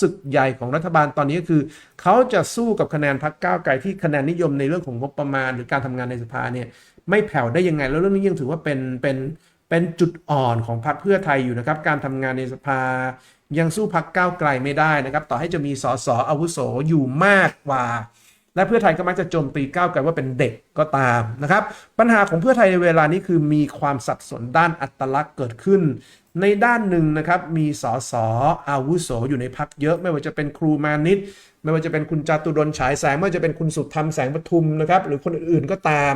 ศึกใหญ่ของรัฐบาลตอนนี้ก็คือ เขาจะสู้กับคะแนนพรรคก้าวไกลที่คะแนนนิยมในเรื่องของงบประมาณ หรือการทำงานในสภาเนี่ยไม่แผ่วได้ยังไง แล้วเรื่องนี้ยังถือว่าเป็นเป็นเป็นจุดอ่อนของพรรคเพื่อไทยอยู่นะครับ การทำงานในสภา ยังสู้พรรคก้าวไกลไม่ได้นะครับ ต่อให้จะมีสสอาวุโสอยู่มากกว่า และเพื่อไทยก็มักจะโจมตีก้าวไกลว่าเป็นเด็กก็ตามนะครับ ปัญหาของเพื่อไทยในเวลานี้คือมีความสับสนด้านอัตลักษณ์เกิดขึ้น ในด้านหนึ่งนะครับมีสอสออาวุโสอยู่ในพักเยอะ ไม่ว่าจะเป็นครูมานิตไม่ว่าจะเป็นคุณจตุรนต์ฉายแสง ไม่ว่าจะเป็นคุณสุดธรรมแสงปทุมนะครับหรือคนอื่นๆก็ตาม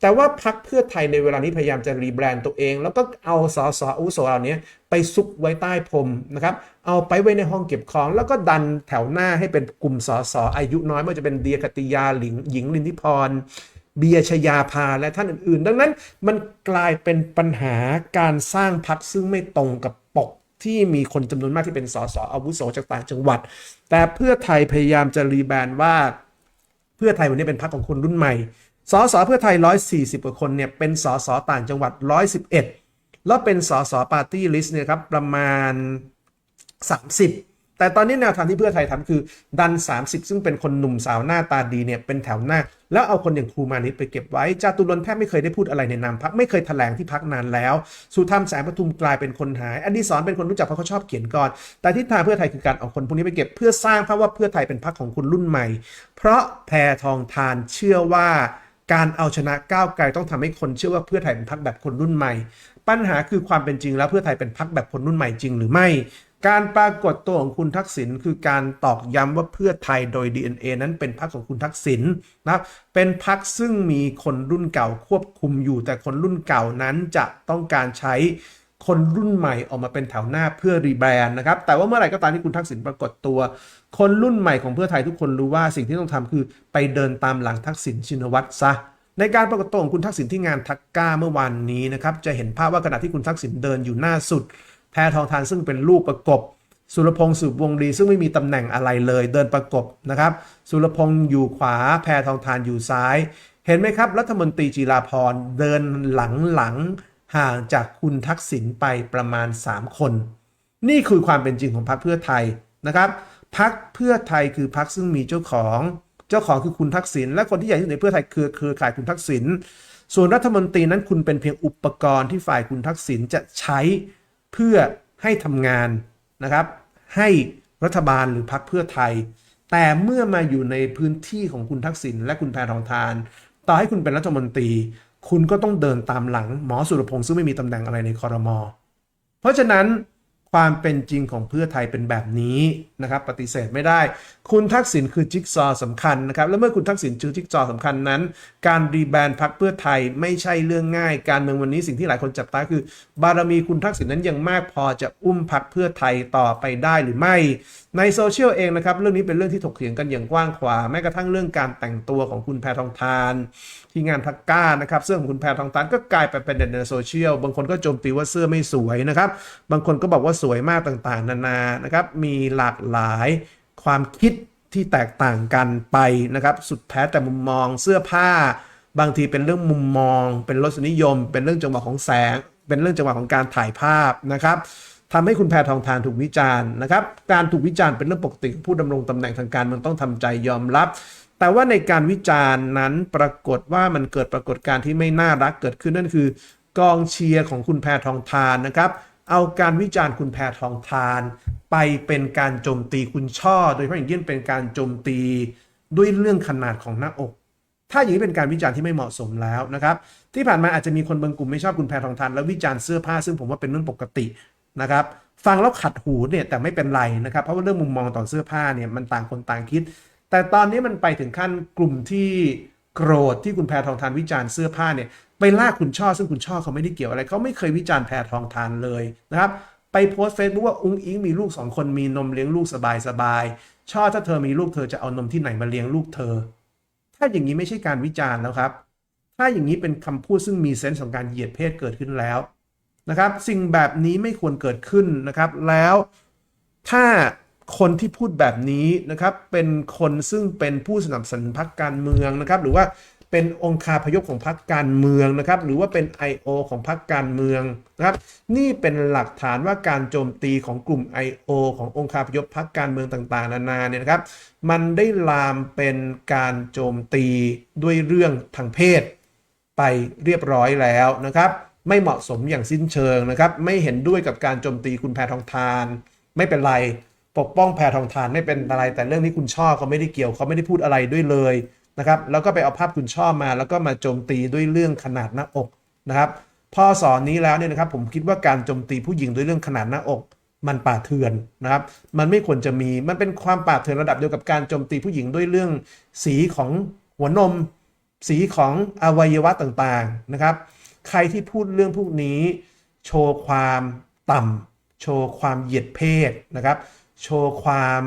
แต่ว่าพักเพื่อไทยในเวลานี้พยายามจะรีแบรนด์ตัวเอง แล้วก็เอาสอสออาวุโสเหล่านี้ไปซุกไว้ใต้พรมนะครับเอาไปไว้ในห้องเก็บของ แล้วก็ดันแถวหน้าให้เป็นกลุ่มสอสอายุน้อยไม่ว่าจะเป็นเดียกติยาหลิงหญิงลินทิพร เบียชยาภาและท่านอื่นๆ ดังนั้นมันกลายเป็นปัญหาการสร้างพักซึ่งไม่ตรงกับปกที่มีคนจำนวนมากที่เป็นสสอาวุโสจากต่างจังหวัด แต่เพื่อไทยพยายามจะรีแบรนด์ว่า เพื่อไทยวันนี้เป็นพรรคของคนรุ่นใหม่สสเพื่อไทย 140 กว่าคนเนี่ยเป็นสสต่างจังหวัด 111 แล้วเป็นสสปาร์ตี้ลิสต์เนี่ยครับประมาณ 30 แต่ตอนนี้แนวทางที่เพื่อไทยทำคือ ดัน 30 ซึ่งเป็นคนหนุ่มสาวหน้าตาดีเนี่ยเป็นแถวหน้า แล้วเอาคนอย่างครูมานิตไปเก็บไว้จาตุรนแทบไม่เคยได้พูดอะไรในนามพักไม่เคยแถลงที่พักนานแล้ว สุธรรมแสงปทุมกลายเป็นคนหายอดีศรเป็นคนรู้จักเพราะเขาชอบเขียนก่อนแต่ทิศทางเพื่อไทยคือการเอาคนพวกนี้ไปเก็บเพื่อสร้างภาพว่าเพื่อไทยเป็นพรรคของคนรุ่นใหม่ เพราะแพทองทานเชื่อว่าการเอาชนะก้าวไกลต้องทำให้คนเชื่อว่าเพื่อไทยเป็นพรรคแบบคนรุ่นใหม่ ปัญหาคือความเป็นจริงแล้วเพื่อไทยเป็นพรรคแบบคนรุ่นใหม่จริงหรือไม่ การปรากฏตัวของคุณทักษิณคือการตอกย้ำว่าเพื่อไทยโดย DNA นั้นเป็นพรรคของคุณทักษิณนะครับเป็นพรรคซึ่งมีคนรุ่นเก่าควบคุมอยู่ แต่คนรุ่นเก่านั้นจะต้องการใช้คนรุ่นใหม่ออกมาเป็นแถวหน้าเพื่อรีแบรนด์นะครับ แต่ว่าเมื่อไหร่ก็ตามที่คุณทักษิณปรากฏตัว คนรุ่นใหม่ของเพื่อไทยทุกคนรู้ว่าสิ่งที่ต้องทำคือไปเดินตามหลังทักษิณชินวัตรซะในการปรากฏตัวของคุณทักษิณที่งานทักก้าเมื่อวานนี้นะครับจะเห็นภาพว่าขณะที่คุณทักษิณเดินอยู่หน้าสุด แพทองทานซึ่งเป็นรูปประกบ สุรพงศ์สืบวงดีซึ่งไม่มีตำแหน่งอะไรเลยเดินประกบนะครับ สุรพงศ์อยู่ขวา แพทองทานอยู่ซ้าย เห็นไหมครับ รัฐมนตรีจีราพรเดินหลังหลังๆห่างจากคุณทักษิณไปประมาณ 3 คน นี่คือความเป็นจริงของพรรคเพื่อไทยนะครับพรรคเพื่อไทยคือพรรคซึ่งมีเจ้าของเจ้าของคือคุณทักษิณและคนที่ใหญ่ที่สุดในเพื่อไทยคือเครือข่ายคุณทักษิณส่วนรัฐมนตรีนั้นคุณเป็นเพียงอุปกรณ์ที่ฝ่ายคุณทักษิณจะใช้ เพื่อให้ทำงานนะครับ ให้รัฐบาลหรือพรรคเพื่อไทย แต่เมื่อมาอยู่ในพื้นที่ของคุณทักษิณและคุณแพทองทาน ต่อให้คุณเป็นรัฐมนตรี คุณก็ต้องเดินตามหลังหมอสุรพงษ์ซึ่งไม่มีตำแหน่งอะไรในคอรมอเพราะฉะนั้น ความเป็นจริงของเพื่อไทยเป็นแบบนี้นะครับปฏิเสธไม่ได้ คุณทักษิณคือจิ๊กซอว์สำคัญนะครับและเมื่อคุณทักษิณคือจิ๊กซอว์สำคัญนั้น การรีแบรนด์พรรคเพื่อไทยไม่ใช่เรื่องง่าย การเมืองวันนี้สิ่งที่หลายคนจับตาคือ บารมีคุณทักษิณนั้นยังมากพอจะอุ้มพรรคเพื่อไทยต่อไปได้หรือไม่ ในโซเชียลเองนะครับเรื่องนี้เป็นเรื่องที่ถกเถียงกันอย่างกว้างขวางแม้กระทั่งเรื่องการแต่งตัวของคุณแพทองทาน ที่งานทักก้านะครับเสื้อของคุณแพทองทานก็กลายไปเป็นเด็นในโซเชียลบางคนก็โจมตีว่าเสื้อไม่สวยนะครับบางคนก็บอกว่าสวยมากต่างๆ นานานะครับ มีหลากหลายความคิดที่แตกต่างกันไปนะครับ สุดแท้แต่มุมมองเสื้อผ้า บางทีเป็นเรื่องมุมมอง เป็นรสนิยม เป็นเรื่องจังหวะของแสง เป็นเรื่องจังหวะของการถ่ายภาพนะครับทำให้คุณแพทองทานถูกวิจารณ์นะครับ การถูกวิจารณ์เป็นเรื่องปกติของผู้ดำรงตำแหน่งทางการเมืองต้องทำใจยอมรับ แต่ว่าในการวิจารณ์นั้นปรากฏว่ามันเกิดปรากฏการณ์ที่ไม่น่ารักเกิดขึ้นนั่นคือกองเชียร์ของคุณแพทองทานนะครับ เอาการวิจารณ์คุณแพทองทาน ไปเป็นการโจมตีคุณช่อ โดยเฉพาะอย่างยิ่งเป็นการโจมตีด้วยเรื่องขนาดของหน้าอก ถ้าอย่างนี้เป็นการวิจารณ์ที่ไม่เหมาะสมแล้วนะครับ ที่ผ่านมาอาจจะมีคนบางกลุ่มไม่ชอบคุณแพทองทาน แล้ววิจารณ์เสื้อผ้าซึ่งผมว่าเป็นเรื่องปกตินะครับฟังแล้วขัดหูเนี่ยแต่ไม่เป็นไรนะครับ เพราะว่าเรื่องมุมมองต่อเสื้อผ้าเนี่ยมันต่างคนต่างคิด แต่ตอนนี้มันไปถึงขั้นกลุ่มที่ โกรธที่คุณแพทองทานวิจารณ์เสื้อผ้าเนี่ยไปลากคุณช่อซึ่งคุณช่อเขาไม่ได้เกี่ยวอะไรเขาไม่เคยวิจารณ์แพทองทานเลยนะครับไปโพสต์เฟซบุ๊กว่าอุ้งอิงมีลูกสองคนมีนมเลี้ยงลูกสบายสบายๆช่อถ้าเธอมีลูกเธอจะเอานมที่ไหนมาเลี้ยงลูกเธอ ถ้าอย่างนี้ไม่ใช่การวิจารณ์แล้วครับ ถ้าอย่างนี้เป็นคำพูดซึ่งมีเซนส์ของการเหยียดเพศเกิดขึ้นแล้วนะครับ สิ่งแบบนี้ไม่ควรเกิดขึ้นนะครับแล้วถ้า คนที่พูดแบบนี้นะครับเป็นคนซึ่งเป็นผู้สนับสนุนพรรคการเมืองนะครับ หรือว่าเป็นองค์คาพยพของพรรคการเมืองนะครับ หรือว่าเป็น I.O. ของพรรคการเมืองนะครับ นี่เป็นหลักฐานว่าการโจมตีของกลุ่ม I.O. ขององคาพยพพรรคการเมืองต่างๆ นานาเนี่ยนะครับ มันได้ลามเป็นการโจมตีด้วยเรื่องทางเพศ ไปเรียบร้อยแล้วนะครับ ไม่เหมาะสมอย่างสิ้นเชิงนะครับ ไม่เห็นด้วยกับการโจมตีคุณแพทองทาน ไม่เป็นไร ปกป้องแพทองทานไม่เป็นอะไร แต่เรื่องนี้คุณช่อเขาไม่ได้เกี่ยวเขาไม่ได้พูดอะไรด้วยเลยนะครับแล้วก็ไปเอาภาพคุณช่อมาแล้วก็มาโจมตีด้วยเรื่องขนาดหน้าอกนะครับพอสอนนี้แล้วเนี่ยนะครับผมคิดว่าการโจมตีผู้หญิงด้วยเรื่องขนาดหน้าอก มันป่าเถื่อนนะครับ มันไม่ควรจะมีมันเป็นความป่าเถื่อนระดับเดียวกับการโจมตีผู้หญิงด้วยเรื่องสีของหัวนม สีของอวัยวะต่างๆนะครับ ใครที่พูดเรื่องพวกนี้ โชว์ความต่ำโชว์ความเหยียดเพศนะครับ โชว์ความ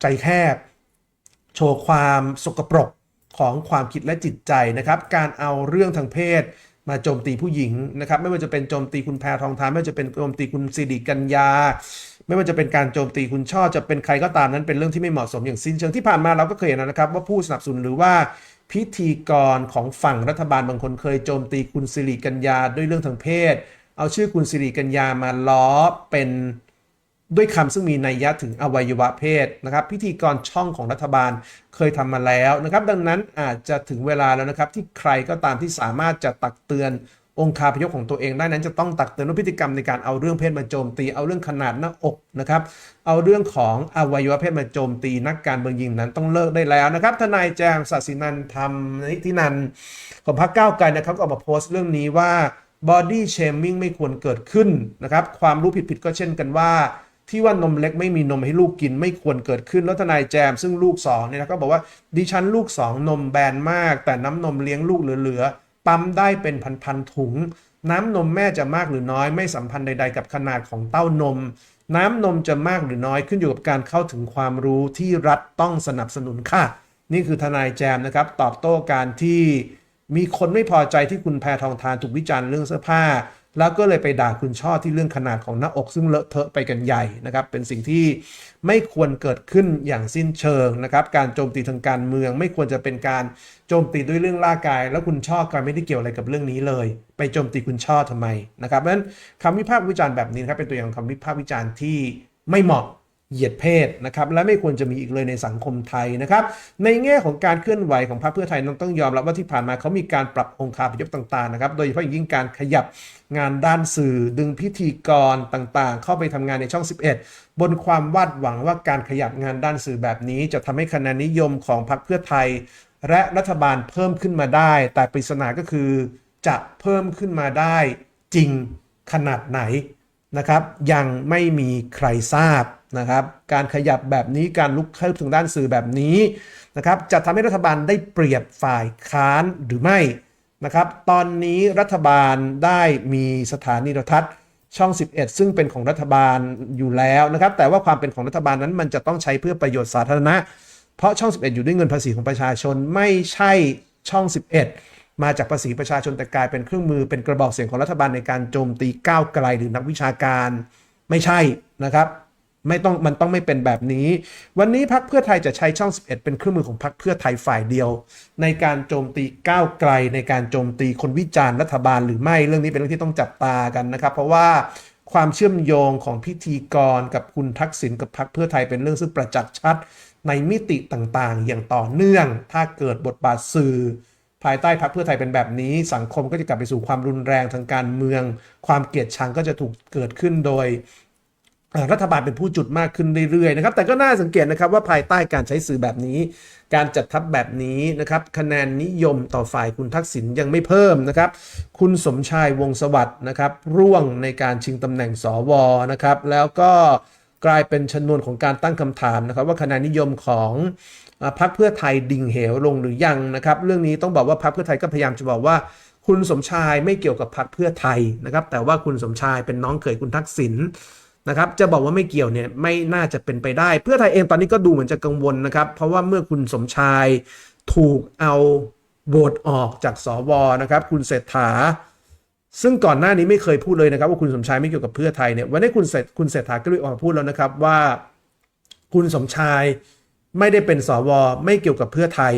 ใจแคบ โชว์ความสกปรกของความคิดและจิตใจนะครับ การเอาเรื่องทางเพศมาโจมตีผู้หญิงนะครับ ไม่ว่าจะเป็นโจมตีคุณแพรทองทานไม่ว่าจะเป็นโจมตีคุณสิริกัญญา ไม่ว่าจะเป็นการโจมตีคุณช่อจะเป็นใครก็ตามนั้นเป็นเรื่องที่ไม่เหมาะสมอย่างสิ้นเชิงที่ผ่านมาเราก็เคยเห็นนะครับ ว่าผู้สนับสนุนหรือว่าพิธีกรของฝั่งรัฐบาลบางคนเคยโจมตีคุณสิริกัญญาด้วยเรื่องทางเพศ เอาชื่อคุณสิริกัญญามาล้อเป็น ด้วยคำซึ่งมีนัยยะถึงอวัยวะเพศนะครับพิธีกรช่องของรัฐบาลเคยทำมาแล้วนะครับดังนั้นอาจจะถึงเวลาแล้วนะครับที่ใครก็ตามที่สามารถจะตักเตือนองค์คาพยพของตัวเองได้นั้นจะต้องตักเตือนว่าพฤติกรรมในการเอาเรื่องเพศมาโจมตี เอาเรื่องขนาดหน้าอกนะครับ เอาเรื่องของอวัยวะเพศมาโจมตี นักการเมืองยิงนั้นต้องเลิกได้แล้วนะครับ ทนายแจมศาสินันท์ธรรมนิตินันของพรรคก้าวไกลนะครับก็ออกมาโพสต์เรื่องนี้ว่า body shaming ไม่ควรเกิดขึ้นนะครับ ความรู้ผิดๆก็เช่นกันว่า ที่ว่านมเล็กไม่มีนมให้ลูกกินไม่ควรเกิดขึ้นแล้วทนายแจม ซึ่งลูกสองเนี่ยนะก็บอกว่าดิฉันลูกสองนมแบนมาก แต่น้ำนมเลี้ยงลูกเหลือๆปั๊มได้เป็นพันๆถุง น้ำนมแม่จะมากหรือน้อย ไม่สัมพันธ์ใด ๆ กับขนาดของเต้านม น้ำนมจะมากหรือน้อยขึ้นอยู่กับการเข้าถึงความรู้ที่รัฐต้องสนับสนุนค่ะ นี่คือทนายแจมนะครับ ตอบโต้การที่มีคนไม่พอใจที่คุณแพทองทานถูกวิจารณ์เรื่องเสื้อผ้า แล้วก็เลยไปด่าคุณช่อที่เรื่องขนาดของหน้าอกซึ่งเลอะเทอะไปกันใหญ่นะครับ เป็นสิ่งที่ไม่ควรเกิดขึ้นอย่างสิ้นเชิงนะครับ การโจมตีทางการเมือง ไม่ควรจะเป็นการโจมตีด้วยเรื่องร่างกาย แล้วคุณช่อก็ไม่ได้เกี่ยวอะไรกับเรื่องนี้เลย ไปโจมตีคุณช่อทำไมนะครับเพราะฉะนั้นคำวิพากษ์วิจารณ์แบบนี้นครับเป็นตัวอย่างของคำวิพากษ์วิจารณ์ที่ไม่เหมาะ เหยียดเพศนะครับและไม่ควรจะมีอีกเลยในสังคมไทยนะครับในแง่ของการเคลื่อนไหวของพรรคเพื่อไทยนั้นต้องยอมรับว่าที่ผ่านมาเขามีการปรับองค์คาพยพต่างๆนะครับโดยเฉพาะอย่างยิ่งการขยับงานด้านสื่อดึงพิธีกรต่างๆ เข้าไปทำงานในช่อง 11 บนความวาดหวังว่าการขยับงานด้านสื่อแบบนี้ จะทำให้คะแนนนิยมของพรรคเพื่อไทย และรัฐบาลเพิ่มขึ้นมาได้ แต่ปริศนาก็คือจะเพิ่มขึ้นมาได้จริงขนาดไหนนะครับ ยังไม่มีใครทราบ นะครับการขยับแบบนี้การลุกเข้าถึงด้านสื่อแบบนี้นะครับจะทำให้รัฐบาลได้เปรียบฝ่ายค้านหรือไม่นะครับตอนนี้รัฐบาลได้มีสถานีโทรทัศน์ช่อง 11 ซึ่งเป็นของรัฐบาลอยู่แล้วนะครับแต่ว่าความเป็นของรัฐบาลนั้นมันจะต้องใช้เพื่อประโยชน์สาธารณะ เพราะช่อง 11 อยู่ด้วยเงินภาษีของประชาชนไม่ใช่ช่อง 11 มาจากภาษีประชาชนแต่กลายเป็นเครื่องมือเป็นกระบอกเสียงของรัฐบาลในการโจมตีก้าวไกลหรือนักวิชาการไม่ใช่นะครับ ไม่ต้องมันต้องไม่เป็นแบบนี้ วันนี้พักเพื่อไทยจะใช้ช่อง 11 เป็นเครื่องมือของพักเพื่อไทยฝ่ายเดียว ในการโจมตีก้าวไกล ในการโจมตีคนวิจารณ์รัฐบาลหรือไม่เรื่องนี้เป็นเรื่องที่ต้องจับตากันนะครับ เพราะว่าความเชื่อมโยงของพิธีกรกับคุณทักษิณกับพักเพื่อไทยเป็นเรื่องซึ่งประจักษ์ชัด ในมิติต่างๆ อย่างต่อเนื่อง ถ้าเกิดบทบาทสื่อ ภายใต้พรรคเพื่อไทยเป็นแบบนี้ สังคมก็จะกลับไปสู่ความรุนแรงทางการเมือง ความเกลียดชังก็จะถูกเกิดขึ้นโดย รัฐบาลเป็นผู้จุดมากขึ้นเรื่อยๆนะครับแต่ก็น่าสังเกตนะครับว่าภายใต้การใช้สื่อแบบนี้ การจัดทัพแบบนี้นะครับคะแนนนิยมต่อฝ่ายคุณทักษิณยังไม่เพิ่มนะครับ คุณสมชายวงสวัสด์นะครับร่วงในการชิงตำแหน่งสวนะครับ แล้วก็กลายเป็นชนวนของการตั้งคำถามนะครับ ว่าคะแนนนิยมของอพรรคเพื่อไทยดิ่งเหวลงหรือยังนะครับ เรื่องนี้ต้องบอกว่าพรรคเพื่อไทยก็พยายามจะบอกว่าคุณสมชายไม่เกี่ยวกับพรรคเพื่อไทยนะครับ แต่ว่าคุณสมชายเป็นน้องเขยคุณทักษิณ นะครับจะบอกว่าไม่เกี่ยวเนี่ยไม่น่าจะเป็นไปได้ เพื่อไทยเองตอนนี้ก็ดูเหมือนจะกังวลนะครับ เพราะว่าเมื่อคุณสมชายถูกเอาโหวตออกจากสวนะครับคุณเศรษฐา ซึ่งก่อนหน้านี้ไม่เคยพูดเลยนะครับ ว่าคุณสมชายไม่เกี่ยวกับเพื่อไทยเนี่ยวันนี้คุณเศรษคุณเศรษฐาก็เลยออกมาพูดแล้วนะครับว่า คุณสมชายไม่ได้เป็นสวไม่เกี่ยวกับเพื่อไทย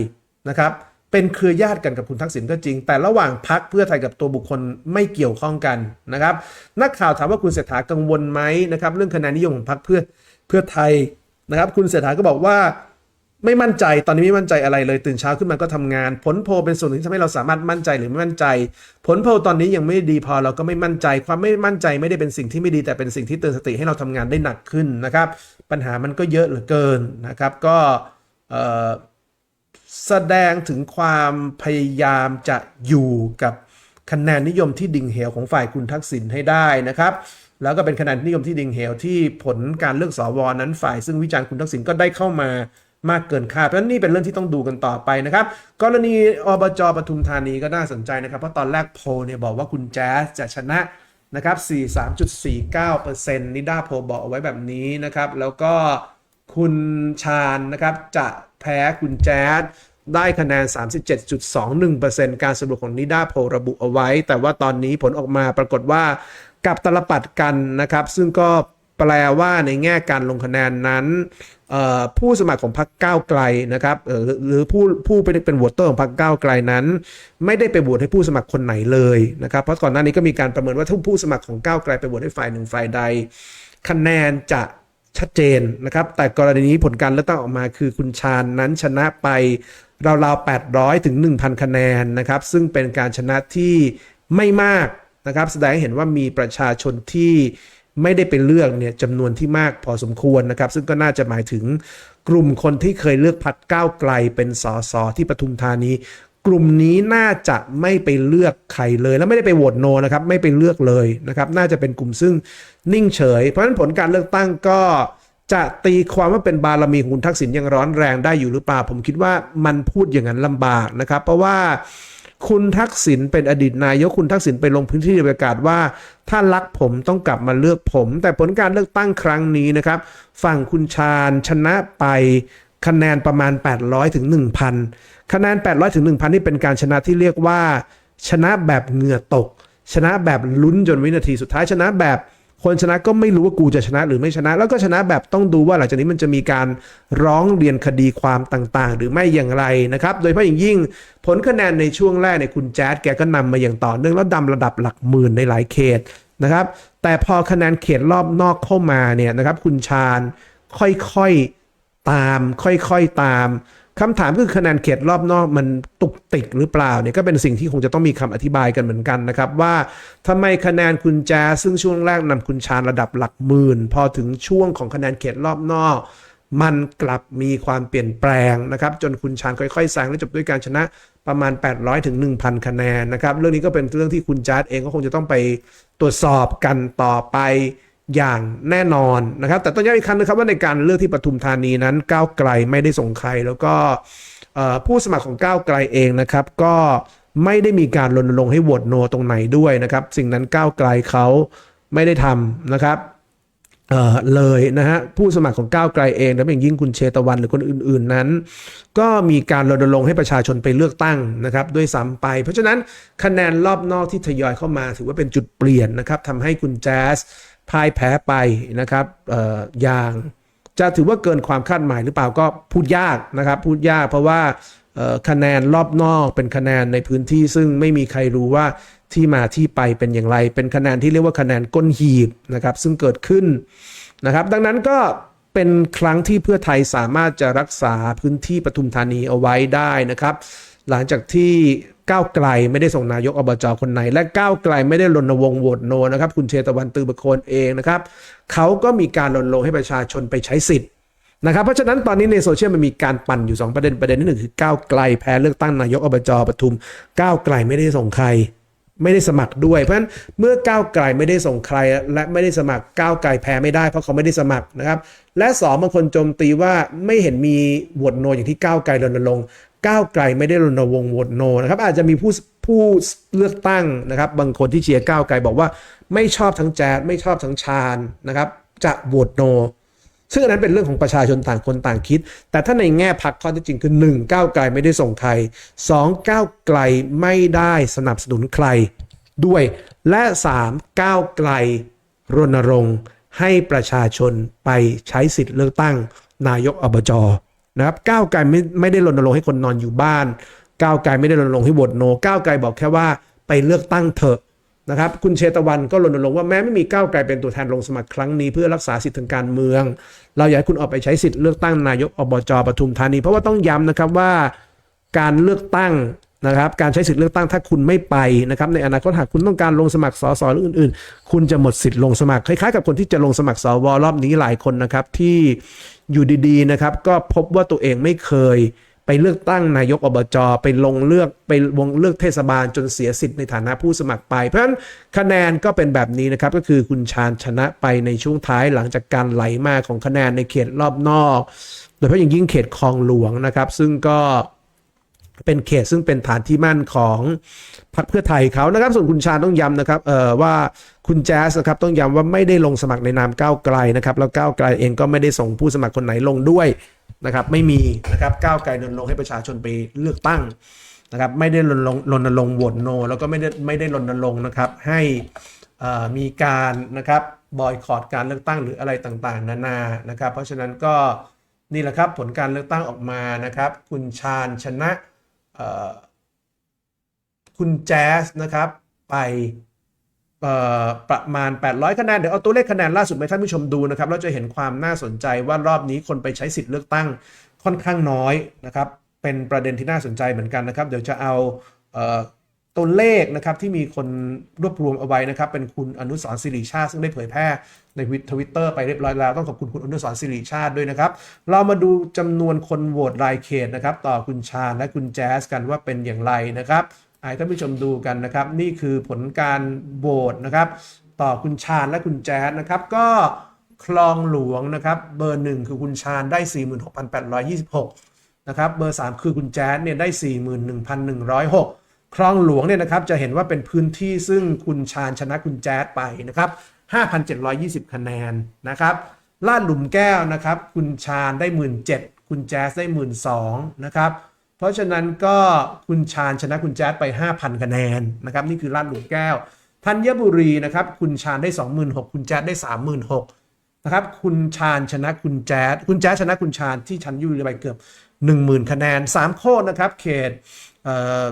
นะครับ เป็นเครือญาติกันกับคุณทักษิณก็จริง แต่ระหว่างพักเพื่อไทยกับตัวบุคคลไม่เกี่ยวข้องกันนะครับ นักข่าวถามว่าคุณเศรษฐากังวลไหมนะครับเรื่องคะแนนนิยมของพักเพื่อเพื่อไทยนะครับ คุณเศรษฐาก็บอกว่าไม่มั่นใจตอนนี้ไม่มั่นใจอะไรเลยตื่นเช้าขึ้นมาก็ทำงาน ผลโพลเป็นส่วนหนึ่งที่ทำให้เราสามารถมั่นใจหรือไม่มั่นใจ ผลโพลตอนนี้ยังไม่ดีพอเราก็ไม่มั่นใจ ความไม่มั่นใจไม่ได้เป็นสิ่งที่ไม่ดีแต่เป็นสิ่งที่เตือนสติให้เราทำงานได้หนักขึ้นนะครับ ปัญหามันก็เยอะเหลือเกินนะครับ ก็เอ่อ แสดงถึงความพยายามจะอยู่กับคะแนนนิยมที่ดิ่งเหวของฝ่ายคุณทักษิณให้ได้นะครับ แล้วก็เป็นคะแนนนิยมที่ดิ่งเหวที่ผลการเลือกสวนั้นฝ่ายซึ่งวิจารณ์คุณทักษิณก็ได้เข้ามามากเกินคาดเพราะฉะนั้นนี่เป็นเรื่องที่ต้องดูกันต่อไปนะครับ กรณีอบจปทุมธานีก็น่าสนใจนะครับ เพราะตอนแรกโพลเนี่ยบอกว่าคุณแจ๊สจะชนะนะครับ 43.49%นิด้าโพลบอกเอาไว้แบบนี้นะครับ แล้วก็คุณชาญนะครับจะ แพ้คุณแจ๊ดได้คะแนน 37.21%การสรุปของนิด้าโพระบุเอาไว้ แต่ว่าตอนนี้ผลออกมาปรากฏว่ากลับตลปัดกันนะครับ ซึ่งก็แปลว่าในแง่การลงคะแนนนั้นผู้สมัครของพรรคก้าวไกลนะครับหรือผู้ผู้เป็นเป็นวตเตอร์ของพรรคก้าวไกลนั้น ไม่ได้ไปโหวตให้ผู้สมัครคนไหนเลยนะครับเพราะก่อนหน้านี้ก็มีการประเมินว่าทุกผู้สมัครของก้าวไกลไปโหวตให้ฝ่ายหนึ่งฝ่ายใด คะแนนจะ ชัดเจนนะครับ แต่กรณีนี้ผลการเลือกตั้งออกมาคือคุณชาญนั้นชนะไปราวๆ 800 ถึง 1,000 คะแนนนะครับ ซึ่งเป็นการชนะที่ไม่มากนะครับ แสดงให้เห็นว่ามีประชาชนที่ไม่ได้ไปเลือกเนี่ยจำนวนที่มากพอสมควรนะครับ ซึ่งก็น่าจะหมายถึงกลุ่มคนที่เคยเลือกพัดก้าวไกลเป็นสสที่ปทุมธานี กลุ่มนี้น่าจะไม่ไปเลือกใครเลย แล้วไม่ได้ไปโหวตโนนะครับ ไม่ไปเลือกเลยนะครับ น่าจะเป็นกลุ่มซึ่งนิ่งเฉย เพราะฉะนั้นผลการเลือกตั้งก็จะตีความว่าเป็นบารมีของคุณทักษิณยังร้อนแรงได้อยู่หรือเปล่า ผมคิดว่ามันพูดอย่างนั้นลำบากนะครับ เพราะว่าคุณทักษิณเป็นอดีตนายกคุณทักษิณไปลงพื้นที่ประกาศว่า ถ้ารักผมต้องกลับมาเลือกผม แต่ผลการเลือกตั้งครั้งนี้นะครับ ฝั่งคุณชาญชนะไปคะแนนประมาณ 800ถึง1,000 คะแนน 800ถึง1,000 นี่เป็นการชนะที่เรียกว่า ชนะแบบเหงื่อตก ชนะแบบลุ้นจนวินาทีสุดท้ายชนะแบบคนชนะก็ไม่รู้ว่ากูจะชนะหรือไม่ชนะ แล้วก็ชนะแบบต้องดูว่าหลังจากนี้มันจะมีการร้องเรียนคดีความต่างๆ หรือไม่อย่างไรนะครับ โดยเฉพาะอย่างยิ่ง ผลคะแนนในช่วงแรกเนี่ยคุณแจ๊ดแกก็นำมาอย่างต่อเนื่องแล้วดำระดับหลักหมื่นในหลายเขตนะครับ แต่พอคะแนนเขตรอบนอกเข้ามาเนี่ยนะครับ คุณชาญค่อยๆตาม ค่อยๆตาม คำถามคือคะแนนเขตรอบนอกมันตุกติกหรือเปล่าเนี่ยก็เป็นสิ่งที่คงจะต้องมีคำอธิบายกันเหมือนกันนะครับ ว่าทำไมคะแนนคุณแจซึ่งช่วงแรกนำคุณชาญระดับหลักหมื่น พอถึงช่วงของคะแนนเขตรอบนอก มันกลับมีความเปลี่ยนแปลงนะครับ จนคุณชาญค่อยๆแซงและจบด้วยการชนะประมาณ 800ถึง1,000 คะแนนนะครับ เรื่องนี้ก็เป็นเรื่องที่คุณจัดเองก็คงจะต้องไปตรวจสอบกันต่อไป อย่างแน่นอนนะครับ แต่ต้องย้ำอีกครั้งนะครับว่าในการเลือกที่ปทุมธานีนั้นก้าวไกลไม่ได้ส่งใคร แล้วก็ผู้สมัครของก้าวไกลเองนะครับ ก็ไม่ได้มีการรณรงค์ให้โหวตโนตรงไหนด้วยนะครับ สิ่งนั้นก้าวไกลเขาไม่ได้ทำนะครับเเลยนะฮะผู้สมัครของก้าวไกลเองและอย่างยิ่งคุณเชตวันหรือคนอื่น ๆนั้น ก็มีการรณรงค์ให้ประชาชนไปเลือกตั้งนะครับด้วยซ้ำไป เพราะฉะนั้นคะแนนรอบนอกที่ทยอยเข้ามาถือว่าเป็นจุดเปลี่ยนนะครับทำให้คุณแจ๊ส พ่ายแพ้ไปนะครับออย่างจะถือว่าเกินความคาดหมายหรือเปล่าก็พูดยากนะครับ พูดยากเพราะว่าคะแนนรอบนอกเป็นคะแนนในพื้นที่ซึ่งไม่มีใครรู้ว่าที่มาที่ไปเป็นอย่างไร เป็นคะแนนที่เรียกว่าคะแนนก้นหีบนะครับซึ่งเกิดขึ้นนะครับ ดังนั้นก็เป็นครั้งที่เพื่อไทยสามารถจะรักษาพื้นที่ปทุมธานีเอาไว้ได้นะครับ หลังจากที่ ก้าวไกลไม่ได้ส่งนายกอบจคนไหน และก้าวไกลไม่ได้รณรงค์โหวตโนนะครับ คุณเชตวันตือประโคนเองนะครับเขาก็มีการรณรงค์ให้ประชาชนไปใช้สิทธิ์นะครับเพราะฉะนั้นตอนนี้ในโซเชียลมันมีการปั่นอยู่ 2 ประเด็นประเด็นที่หนึ่งคือก้าวไกลแพ้เลือกตั้งนายกอบจปทุมก้าวไกลไม่ได้ส่งใคร ไม่ได้สมัครด้วย เพราะฉะนั้นเมื่อก้าวไกลไม่ได้ส่งใคร และไม่ได้สมัครก้าวไกลแพ้ไม่ได้เพราะเขาไม่ได้สมัครนะครับและสองบางคนโจมตีว่าไม่เห็นมีโหวตโนอย่างที่ก้าวไกลรณรงค์ ก้าวไกลไม่ได้รณรงค์โหวตโนนะครับอาจจะมีผู้ผู้เลือกตั้งนะครับ บางคนที่เชียร์ก้าวไกลบอกว่าไม่ชอบทั้งแจ๊ดไม่ชอบทั้งชาญนะครับ จะโหวตโน ซึ่งอันนั้นเป็นเรื่องของประชาชนต่างคนต่างคิด แต่ถ้าในแง่พักข้อเท็จจริงคือ 1. ก้าวไกลไม่ได้ส่งใคร 2. ก้าวไกลไม่ได้สนับสนุนใครด้วย และ 3. ก้าวไกลรณรงค์ให้ประชาชนไปใช้สิทธิ์เลือกตั้ง นายกอบจ นะครับก้าวไกลไม่ไม่ได้รณรงค์ให้คนนอนอยู่บ้าน ก้าวไกลไม่ได้รณรงค์ให้โหวตโน ก้าวไกลบอกแค่ว่าไปเลือกตั้งเถอะนะครับคุณเชตวันก็รณรงค์ว่าแม้ไม่มีก้าวไกลเป็นตัวแทนลงสมัครครั้งนี้เพื่อรักษาสิทธิทางการเมือง เราอยากให้คุณออกไปใช้สิทธิ์เลือกตั้งนายกอบจปทุมธานี เพราะว่าต้องย้ำนะครับว่า การเลือกตั้ง นะครับการใช้สิทธิ์เลือกตั้งถ้าคุณไม่ไปนะครับในอนาคตหากคุณต้องการลงสมัครสสหรืออื่น ๆ คุณจะหมดสิทธิ์ลงสมัครคล้ายๆกับคนที่จะลงสมัครสวรอบนี้หลายคนนะครับที่อยู่ดีๆนะครับก็พบว่าตัวเองไม่เคยไปเลือกตั้งนายกอบจไปลงเลือกไปวงเลือกเทศบาลจนเสียสิทธิ์ในฐานะผู้สมัครไป เพราะฉะนั้นคะแนนก็เป็นแบบนี้นะครับ ก็คือคุณชาญชนะไปในช่วงท้ายหลังจากการไหลมาของคะแนนในเขตรอบนอก โดยเฉพาะอย่างยิ่งเขตคลองหลวงนะครับ ซึ่งก็ เป็นเขตซึ่งเป็นฐานที่มั่นของพรรคเพื่อไทยเขานะครับ ส่วนคุณชาต้องย้ำนะครับเอ่อว่าคุณแจ๊สนะครับต้องย้ำว่าไม่ได้ลงสมัครในนามก้าวไกลนะครับแล้วก้าวไกลเองก็ไม่ได้ส่งผู้สมัครคนไหนลงด้วยนะครับไม่มีนะครับก้าวไกลรณรงค์ให้ประชาชนไปเลือกตั้งนะครับไม่ได้รณรงค์รณรงค์โหวตโน แล้วก็ไม่ได้ไม่ได้รณรงค์นะครับให้เออมีการนะครับบอยคอรดการเลือกตั้งหรืออะไรต่างๆ นานานะครับ เพราะฉะนั้นก็นี่แหละครับผลการเลือกตั้งออกมานะครับ คุณชาญชนะ คุณแจ๊สนะครับไปประมาณ 800 คะแนน เดี๋ยวเอาตัวเลขคะแนนล่าสุดให้ท่านผู้ชมดูนะครับ เราจะเห็นความน่าสนใจว่ารอบนี้คนไปใช้สิทธิ์เลือกตั้งค่อนข้างน้อยนะครับ เป็นประเด็นที่น่าสนใจเหมือนกันนะครับ เดี๋ยวจะเอา ตัวเลขนะครับที่มีคนรวบรวมเอาไว้นะครับเป็นคุณอนุสรณ์สิริชาติซึ่งได้เผยแพร่ในทวิตเตอร์ไปเรียบร้อยแล้วต้องขอบคุณคุณอนุสรณ์สิริชาติด้วยนะครับ เรามาดูจำนวนคนโหวตรายเขตนะครับต่อคุณชาญและคุณแจ๊สกันว่าเป็นอย่างไรนะครับให้ท่านผู้ชมดูกันนะครับ นี่คือผลการโหวตนะครับ ต่อคุณชาญและคุณแจ๊สนะครับ ก็คลองหลวงนะครับ เบอร์หนึ่งคือคุณชาญได้ 46,826นะครับเบอร์ 3 คือคุณแจ๊สเนี่ยได้ 41,106 คลองหลวงเนี่ยนะครับจะเห็นว่าเป็นพื้นที่ซึ่งคุณชาญชนะคุณแจ๊สไปนะครับ 5,720 คะแนนนะครับลาดหลุมแก้วนะครับ คุณชาญได้ 17,000คุณแจ๊สได้ 12,000นะครับเพราะฉะนั้นก็คุณชาญชนะคุณแจ๊ดไป 5,000 คะแนนนะครับนี่คือลาดหลุมแก้วธัญบุรีนะครับคุณชาญได้ 26,000คุณแจ๊ดได้ 36,000นะครับคุณชาญชนะคุณแจ๊ดคุณแจ๊ดชนะคุณชาญที่ชันยูไปเกือบ 10,000 คะแนน3โคตรนะครับเขตเอ่อ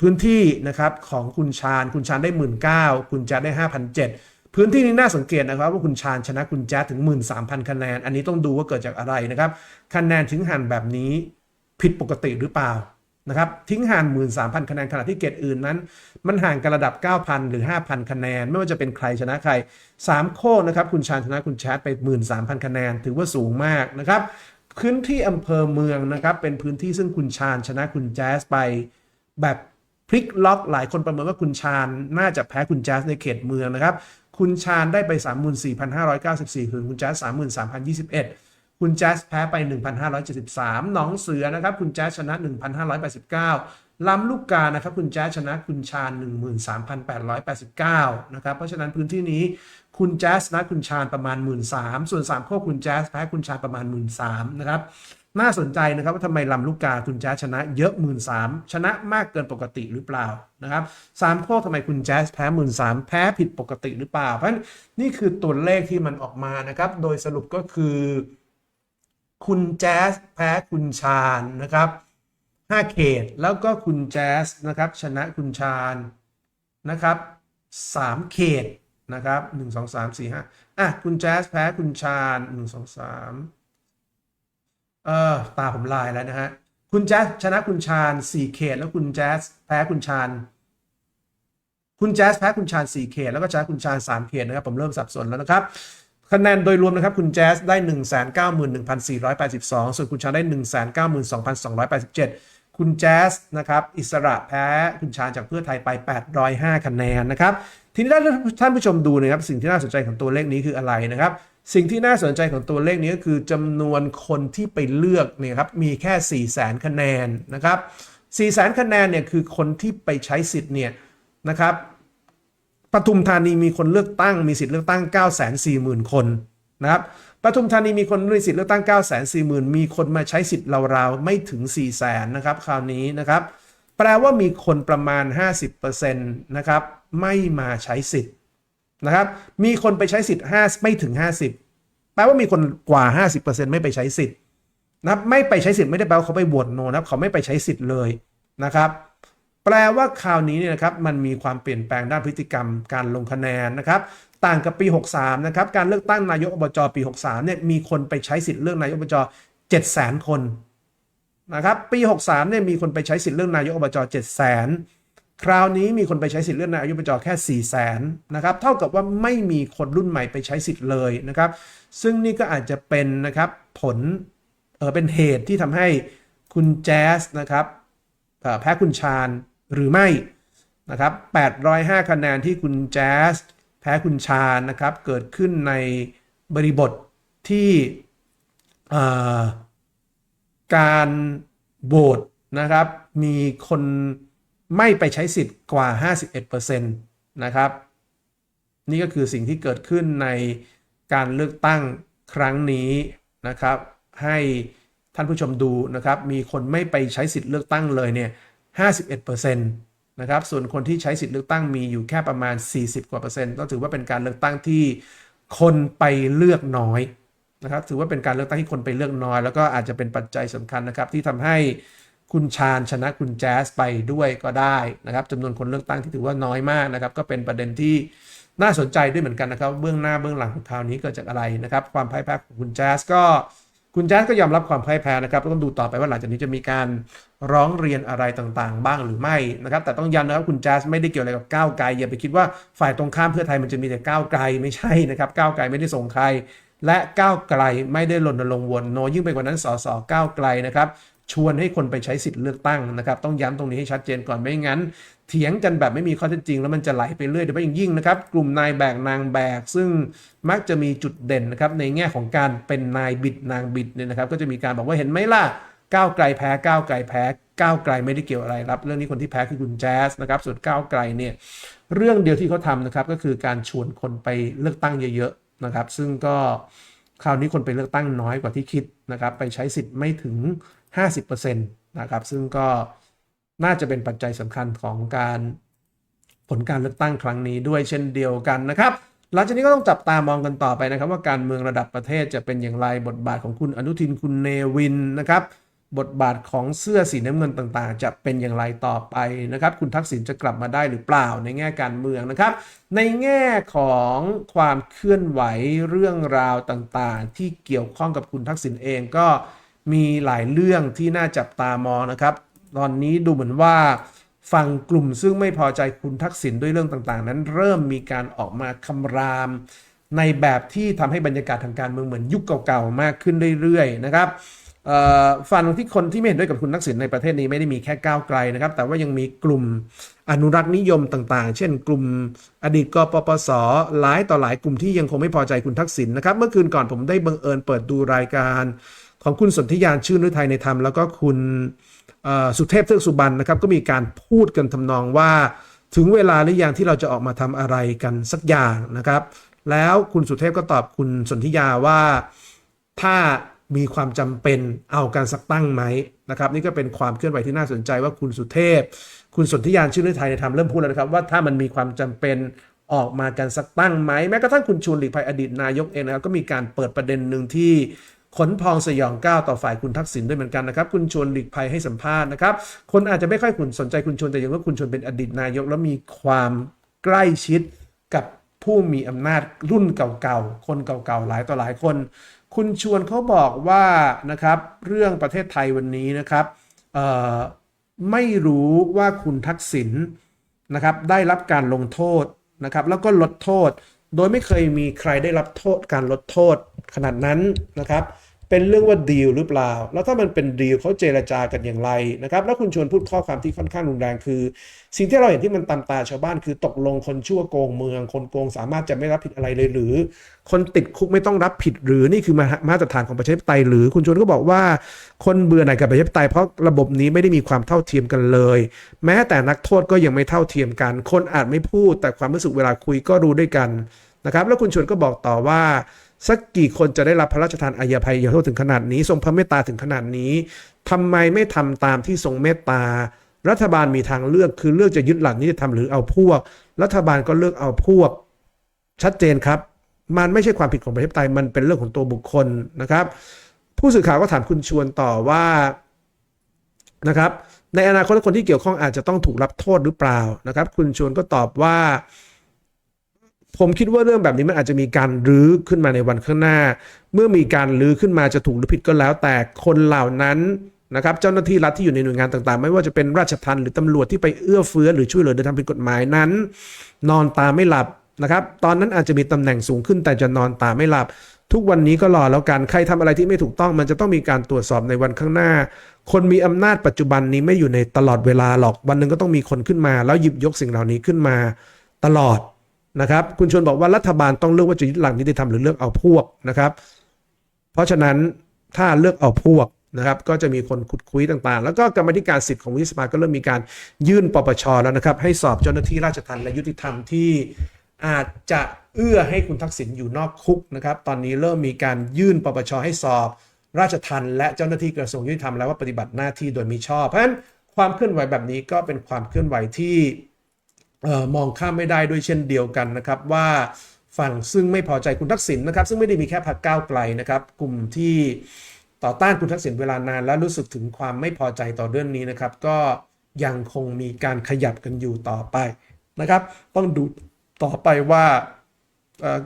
พื้นที่นะครับของคุณชาญคุณชาญได้ 19,000คุณแจ๊ดได้5,700พื้นที่นี้น่าสังเกตนะครับ ว่าคุณชาญชนะคุณแจ๊ดถึง 13,000 คะแนน อันนี้ต้องดูว่าเกิดจากอะไรนะครับคะแนนถึงหันแบบนี้ผิดปกติหรือเปล่านะครับทิ้งห่าง 13,000 คะแนนขณะที่เกรดอื่นนั้น มันห่างกันระดับ 9,000 หรือ 5,000 คะแนน ไม่ว่าจะเป็นใครชนะใคร 3 โค้งนะครับคุณชาญชนะคุณแชทไป 13,000 คะแนน ถือว่าสูงมากนะครับพื้นที่อำเภอเมืองนะครับเป็นพื้นที่ซึ่งคุณชาญชนะคุณแจ๊สไปแบบ พลิกล็อกหลายคนประเมินว่าคุณชาญน่าจะแพ้คุณแจ๊สในเขตเมืองนะครับ คุณชาญได้ไป 34,594คือคุณแจ๊ส33,021 คุณแจ๊สแพ้ไป 1,573 หนองเสือนะครับ คุณแจ๊สชนะ 1,589 ลำลูกกานะครับ คุณแจ๊สชนะคุณชาญ13,889 นะครับ เพราะฉะนั้นพื้นที่นี้คุณแจ๊สชนะคุณชาญประมาณ 13,000 ส่วน3โคกคุณแจ๊สแพ้คุณชาญประมาณ 13,000 นะครับ น่าสนใจนะครับว่าทำไมลำลูกกาคุณแจ๊สชนะเยอะ13,000ชนะมากเกินปกติหรือเปล่านะครับสามโคกทำไมคุณแจ๊สแพ้13,000แพ้ผิดปกติหรือเปล่า เพราะนั้นนี่คือตัวเลขที่มันออกมานะครับ โดยสรุปก็คือ คุณแจ๊สแพ้คุณชาญนะครับ5เขตแล้วก็คุณแจ๊สนะครับชนะคุณชาญนะครับ3เขตนะครับ 1 2 3 4 5อะคุณแจ๊สแพ้คุณชาญ 1 2 3 เออตาผมลายแล้วนะฮะ คุณแจ๊สชนะคุณชาญ4เขต แล้วคุณแจ๊สแพ้คุณชาญคุณแจ๊สแพ้คุณชาญ4เขต แล้วก็ชนะคุณชาญ3เขตนะครับ ผมเริ่มสับสนแล้วนะครับคะแนนโดยรวมนะครับ คุณแจ๊สได้ 191,482 ส่วนคุณชาญได้ 192,287 คุณแจ๊สนะครับ อิสระแพ้คุณชาญจากเพื่อไทยไป 805 คะแนนนะครับ ทีนี้ถ้าท่านผู้ชมดูนะครับ สิ่งที่น่าสนใจของตัวเลขนี้คืออะไรนะครับ สิ่งที่น่าสนใจของตัวเลขนี้ก็คือจำนวนคนที่ไปเลือกเนี่ยครับมีแค่4 0 0 0 0 0คะแนนนะครับ4 0 0 0 0 0คะแนนเนี่ยคือคนที่ไปใช้สิทธิ์เนี่ยนะครับปทุมธานีมีคนเลือกตั้งมีสิทธิ์เลือกตั้ง 9 4 0 0 0 0 คนนะครับปทุมธานีมีคนมีสิทธิ์เลือกตั้ง 9 4 0 0 0 0 มีคนมาใช้สิทธิ์ราวๆไม่ถึง 4 0 0 0 0 0นะครับคราวนี้นะครับ แปลว่ามีคนประมาณ 50%นะครับไม่มาใช้สิทธิ์ นะครับ มีคนไปใช้สิทธิ์5ไม่ถึง 50 แปลว่ามีคนกว่า 50%ไม่ไปใช้สิทธิ์นะไม่ไปใช้สิทธิ์ไม่ได้แปลว่าเขาไปโหวตโนนะเขาไม่ไปใช้สิทธิ์เลยนะครับ แปลว่าคราวนี้เนี่ยนะครับมันมีความเปลี่ยนแปลงด้านพฤติกรรมการลงคะแนนนะครับต่างกับปี 63 นะครับ การเลือกตั้งนายกอบจปี 63 เนี่ย มีคนไปใช้สิทธิ์เลือกนายกอบจ700,000 คนนะครับ ปี 63 เนี่ย มีคนไปใช้สิทธิ์เลือกนายกอบจ7 0 0 0 0 คราวนี้มีคนไปใช้สิทธิ์เลือกนายกอบจอแค่ 400,000นะครับ เท่ากับว่าไม่มีคนรุ่นใหม่ไปใช้สิทธิ์เลยนะครับ ซึ่งนี่ก็อาจจะเป็นนะครับผลเออเป็นเหตุที่ทำให้คุณแจ๊สนะครับแพ้คุณชาญหรือไม่นะครับ 805 คะแนนที่คุณแจ๊สแพ้คุณชาญนะครับ เกิดขึ้นในบริบทที่การโหวตนะครับ มีคน ไม่ไปใช้สิทธิ์กว่า 51%นะครับ นี่ก็คือสิ่งที่เกิดขึ้นในการเลือกตั้งครั้งนี้นะครับ ให้ท่านผู้ชมดูนะครับ มีคนไม่ไปใช้สิทธิ์เลือกตั้งเลยเนี่ย 51%นะครับ ส่วนคนที่ใช้สิทธิ์เลือกตั้งมีอยู่แค่ประมาณ 40 กว่าเปอร์เซ็นต์ ก็ถือว่าเป็นการเลือกตั้งที่คนไปเลือกน้อยนะครับ ถือว่าเป็นการเลือกตั้งที่คนไปเลือกน้อย แล้วก็อาจจะเป็นปัจจัยสำคัญนะครับที่ทำให้ คุณชาญชนะคุณแจ๊สไปด้วยก็ได้นะครับจำนวนคนเลือกตั้งที่ถือว่าน้อยมากนะครับ ก็เป็นประเด็นที่น่าสนใจด้วยเหมือนกันนะครับ เบื้องหน้าเบื้องหลังของคราวนี้เกิดจากอะไรนะครับ ความพ่ายแพ้ของคุณแจ๊สก็คุณแจ๊สก็ยอมรับความพ่ายแพ้นะครับต้องดูต่อไปว่าหลังจากนี้จะมีการร้องเรียนอะไรต่างๆ บ้างหรือไม่นะครับ แต่ต้องย้ำนะครับคุณแจ๊สไม่ได้เกี่ยวอะไรกับก้าวไกลอย่าไปคิดว่าฝ่ายตรงข้ามเพื่อไทยมันจะมีแต่ก้าวไกลไม่ใช่นะครับก้าวไกลไม่ได้ส่งใครและก้าวไกลไม่ได้รณรงค์วนโนยิ่งไปกว่านั้นสสก้าวไกลนะครับ ชวนให้คนไปใช้สิทธิ์เลือกตั้งนะครับ ต้องย้ำตรงนี้ให้ชัดเจนก่อนไม่งั้น เถียงกันแบบไม่มีข้อเท็จจริง แล้วมันจะไหลไปเรื่อยโดยเฉพาะยิ่งนะครับ กลุ่มนายแบกนางแบก ซึ่งมักจะมีจุดเด่นนะครับในแง่ของการเป็นนายบิดนางบิดเนี่ยนะครับ ก็จะมีการบอกว่าเห็นไหมล่ะก้าวไกลแพ้ก้าวไกลแพ้ก้าวไกลไม่ได้เกี่ยวอะไรครับเรื่องนี้คนที่แพ้คือคุณแจ๊สนะครับส่วนก้าวไกลเนี่ยเรื่องเดียวที่เขาทำนะครับก็คือการชวนคนไปเลือกตั้งเยอะๆนะครับ ซึ่งก็คราวนี้คนไปเลือกตั้งน้อยกว่าที่คิดนะครับ ไปใช้สิทธิ์ไม่ถึง 50%นะครับซึ่งก็น่าจะเป็นปัจจัยสำคัญของการผลการเลือกตั้งครั้งนี้ด้วยเช่นเดียวกันนะครับหลังจากนี้ก็ต้องจับตามองกันต่อไปนะครับ ว่าการเมืองระดับประเทศจะเป็นอย่างไรบทบาทของคุณอนุทินคุณเนวินนะครับ บทบาทของเสื้อสีน้ำเงินต่างๆ จะเป็นอย่างไรต่อไปนะครับ คุณทักษิณจะกลับมาได้หรือเปล่าในแง่การเมืองนะครับ ในแง่ของความเคลื่อนไหวเรื่องราวต่างๆ ที่เกี่ยวข้องกับคุณทักษิณเองก็ มีหลายเรื่องที่น่าจับตามองนะครับ ตอนนี้ดูเหมือนว่าฝั่งกลุ่มซึ่งไม่พอใจคุณทักษิณด้วยเรื่องต่างๆ นั้นเริ่มมีการออกมาคำราม ในแบบที่ทำให้บรรยากาศทางการเมืองเหมือนยุคเก่าๆมากขึ้นเรื่อยๆนะครับฝั่งที่คนที่ไม่เห็นด้วยกับคุณทักษิณในประเทศนี้ไม่ได้มีแค่ก้าวไกลนะครับ แต่ว่ายังมีกลุ่มอนุรักษ์นิยมต่างๆ เช่น กลุ่มอดีตกปปสหลายต่อหลายกลุ่มที่ยังคงไม่พอใจคุณทักษิณนะครับ เมื่อคืนก่อนผมได้บังเอิญเปิดดูรายการ ของคุณสนธิยานชื่นฤทัยในธรรมแล้วก็คุณสุเทพเทือกสุบรรณนะครับ ก็มีการพูดกันทำนองว่าถึงเวลาหรือยังที่เราจะออกมาทำอะไรกันสักอย่างนะครับ แล้วคุณสุเทพก็ตอบคุณสนธิยาว่าถ้ามีความจำเป็นเอาการสักตั้งไหมนะครับ นี่ก็เป็นความเคลื่อนไหวที่น่าสนใจว่าคุณสุเทพ คุณสนธิยานชื่นฤทัยในธรรมเริ่มพูดแล้วนะครับว่าถ้ามันมีความจำเป็นออกมากันสักตั้งไหมแม้กระทั่งคุณชวนหลีกภัยอดีตนายกเองนะครับก็มีการเปิดประเด็นหนึ่งที่ ขนพองสยองก้าวต่อฝ่ายคุณทักษิณด้วยเหมือนกันนะครับ คุณชวนหลีกภัยให้สัมภาษณ์นะครับ คนอาจจะไม่ค่อยคุณสนใจคุณชวนแต่ยังว่าคุณชวนเป็นอดีตนายก แล้วมีความใกล้ชิดกับผู้มีอำนาจรุ่นเก่าๆ คนเก่าๆ หลายต่อหลายคน คุณชวนเขาบอกว่านะครับเรื่องประเทศไทยวันนี้นะครับไม่รู้ว่าคุณทักษิณนะครับได้รับการลงโทษนะครับแล้วก็ลดโทษ โดยไม่เคยมีใครได้รับโทษการลดโทษขนาดนั้นนะครับ เป็นเรื่องว่าดีลหรือเปล่า แล้วถ้ามันเป็นดีลเขาเจรจากันอย่างไรนะครับ แล้วคุณชวนพูดข้อความที่ค่อนข้างรุนแรงคือ สิ่งที่เราเห็นที่มันตามตาชาวบ้านคือตกลงคนชั่วโกงเมือง คนโกงสามารถจะไม่รับผิดอะไรเลยหรือ คนติดคุกไม่ต้องรับผิดหรือนี่คือมามาตรฐานของประชาธิปไตยหรือคุณชวนก็บอกว่า คนเบื่อหน่ายกับประชาธิปไตยเพราะระบบนี้ไม่ได้มีความเท่าเทียมกันเลย แม้แต่นักโทษก็ยังไม่เท่าเทียมกัน คนอาจไม่พูด แต่ความรู้สึกเวลาคุยก็รู้ด้วยกันนะครับ แล้วคุณชวนก็บอกต่อว่า สักกี่คนจะได้รับพระราชทานอภัยโทษถึงขนาดนี้ ทรงพระเมตตาถึงขนาดนี้ทำไมไม่ทำตามที่ทรงเมตตา รัฐบาลมีทางเลือกคือเลือกจะยึดหลักนิติธรรมหรือเอาพวก รัฐบาลก็เลือกเอาพวก ชัดเจนครับ มันไม่ใช่ความผิดของประชาธิปไตยมันเป็นเรื่องของตัวบุคคลนะครับ ผู้สื่อข่าวก็ถามคุณชวนต่อว่านะครับในอนาคตคนที่เกี่ยวข้องอาจจะต้องถูกรับโทษหรือเปล่านะครับ คุณชวนก็ตอบว่า ผมคิดว่าเรื่องแบบนี้มันอาจจะมีการรื้อขึ้นมาในวันข้างหน้า เมื่อมีการรื้อขึ้นมาจะถูกหรือผิดก็แล้ว แต่คนเหล่านั้นนะครับเจ้าหน้าที่รัฐที่อยู่ในหน่วยงานต่างๆ ไม่ว่าจะเป็นราชทัณฑ์หรือตำรวจที่ไปเอื้อเฟื้อหรือช่วยเหลือโดยทำผิดกฎหมายนั้น นอนตาไม่หลับนะครับ ตอนนั้นอาจจะมีตำแหน่งสูงขึ้น แต่จะนอนตาไม่หลับ ทุกวันนี้ก็รอแล้วกันใครทำอะไรที่ไม่ถูกต้อง มันจะต้องมีการตรวจสอบในวันข้างหน้า คนมีอำนาจปัจจุบันนี้ไม่อยู่ในตลอดเวลาหรอกวันหนึ่งก็ต้องมีคนขึ้นมา แล้วหยิบยกสิ่งเหล่านี้ขึ้นมาตลอด นะครับ คุณชวนบอกว่ารัฐบาลต้องเลือกว่าจะยึดหลักนิติธรรมหรือเลือกเอาพวกนะครับ เพราะฉะนั้นถ้าเลือกเอาพวกนะครับ ก็จะมีคนขุดคุยต่างๆ แล้วก็กรรมธิการสิทธิ์ของวุฒิสภาก็เริ่มมีการยื่นปปชแล้วนะครับ ให้สอบเจ้าหน้าที่ราชทัณฑ์และยุติธรรมที่อาจจะเอื้อให้คุณทักษิณอยู่นอกคุกนะครับ ตอนนี้เริ่มมีการยื่นปปชให้สอบ ราชทัณฑ์และเจ้าหน้าที่กระทรวงยุติธรรมแล้วว่าปฏิบัติหน้าที่โดยมิชอบ เพราะฉะนั้นความเคลื่อนไหวแบบนี้ก็เป็นความเคลื่อนไหวที่ มองข้ามไม่ได้ด้วยเช่นเดียวกันนะครับว่าฝั่งซึ่งไม่พอใจคุณทักษิณนะครับ ซึ่งไม่ได้มีแค่พรรคก้าวไกลนะครับ กลุ่มที่ต่อต้านคุณทักษิณเวลานานและรู้สึกถึงความไม่พอใจต่อเรื่องนี้นะครับ ก็ยังคงมีการขยับกันอยู่ต่อไปนะครับ ต้องดูต่อไปว่า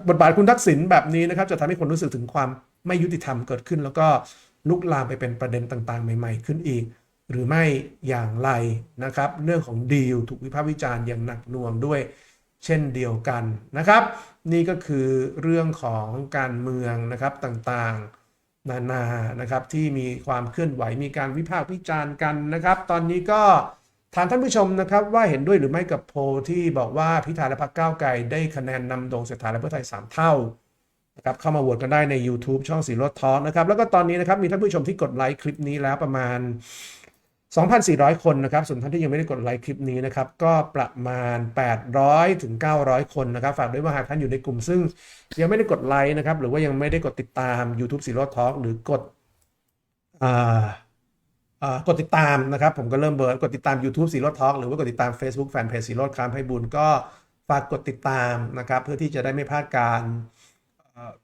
บทบาทคุณทักษิณแบบนี้นะครับ จะทำให้คนรู้สึกถึงความไม่ยุติธรรมเกิดขึ้น แล้วก็ลุกลามไปเป็นประเด็นต่างๆ ใหม่ ๆ ขึ้นอีก หรือไม่อย่างไรนะครับ เรื่องของดีลถูกวิพากษ์วิจารณ์อย่างหนักหน่วงด้วยเช่นเดียวกันนะครับ นี่ก็คือเรื่องของการเมืองนะครับต่างๆนานานะครับที่มีความเคลื่อนไหวมีการวิพากษ์วิจารณ์กันนะครับ ตอนนี้ก็ถามท่านผู้ชมนะครับว่าเห็นด้วยหรือไม่กับโพลที่บอกว่าพิธาและพรรคก้าวไกลได้คะแนนนำโด่งเศรษฐาและเพื่อไทย 3 เท่านะครับเข้ามาโหวตกันได้ใน YouTube ช่องสีรถทอนะครับแล้วก็ตอนนี้นะครับมีท่านผู้ชมที่กดไลค์คลิปนี้แล้วประมาณ 2,400 คนนะครับ ส่วนท่านที่ยังไม่ได้กดไลค์คลิปนี้นะครับ ก็ประมาณ 800ถึง900 คนนะครับ ฝากด้วยว่าหากท่านอยู่ในกลุ่มซึ่งยังไม่ได้กดไลค์นะครับ หรือว่ายังไม่ได้กดติดตาม YouTube สีรถทอล์กหรือกดออกดติดตามนะครับ ผมก็เริ่มเบิร์ดกดติดตาม YouTube สีรถทอล์กหรือว่ากดติดตาม Facebook แฟนเพจสีรถคามให้บุญก็ฝากกดติดตามนะครับ เพื่อที่จะได้ไม่พลาดการ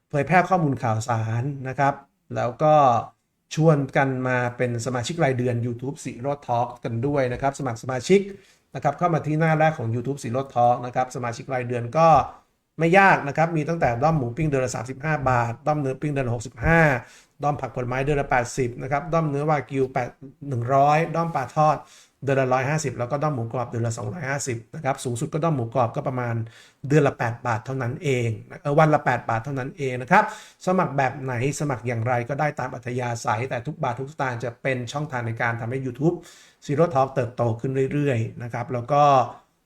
เผยแพร่ข้อมูลข่าวสารนะครับ แล้วก็ ชวนกันมาเป็นสมาชิกรายเดือน YouTube สีโรดทอล์กกันด้วยนะครับ สมัครสมาชิกนะครับเข้ามาที่หน้าแรกของ YouTube สีโรดทอล์กนะครับ สมาชิกรายเดือนก็ไม่ยากนะครับ มีตั้งแต่ด้อมหมูปิ้งเดือนละ35 บาท ด้อมเนื้อปิ้งเดือนละ65 ด้อมผักผลไม้เดือนละ80นะครับ ด้อมเนื้อวากิว8 100 ด้อมปลาทอด เดือนละ150แล้วก็ด้อมหมูกรอบเดือนละ250นะครับสูงสุดก็ด้อมหมูกรอบก็ประมาณเดือนละ 8 บาทเท่านั้นเองเออวันละ 8 บาทเท่านั้นเองนะครับสมัครแบบไหนสมัครอย่างไรก็ได้ตามอัธยาศัย แต่ทุกบาททุกสตางค์จะเป็นช่องทางในการทำให้ YouTube Zero Talk เติบโตขึ้นเรื่อยๆนะครับแล้วก็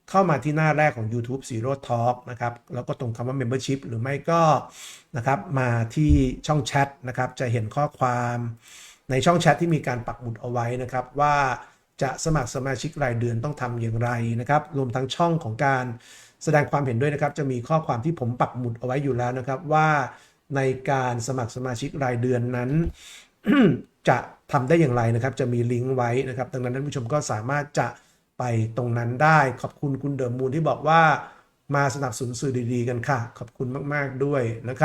เข้ามาที่หน้าแรกของ YouTube Zero Talk นะครับ แล้วก็ตรงคำว่า Membership หรือไม่ก็นะครับมาที่ช่องแชทนะครับ จะเห็นข้อความในช่องแชทที่มีการปักหมุดเอาไว้นะครับว่า จะสมัครสมาชิกรายเดือนต้องทำอย่างไรนะครับ รวมทั้งช่องของการแสดงความเห็นด้วยนะครับ จะมีข้อความที่ผมปักหมุดเอาไว้อยู่แล้วนะครับ ว่าในการสมัครสมาชิกรายเดือนนั้น จะทำได้อย่างไรนะครับ จะมีลิงก์ไว้นะครับ ดังนั้นท่านผู้ชมก็สามารถจะไปตรงนั้นได้ ขอบคุณคุณเดิมมูลที่บอกว่ามาสนับสนุนสื่อดีๆ กันค่ะ ขอบคุณมาก ๆ ด้วยนะครับ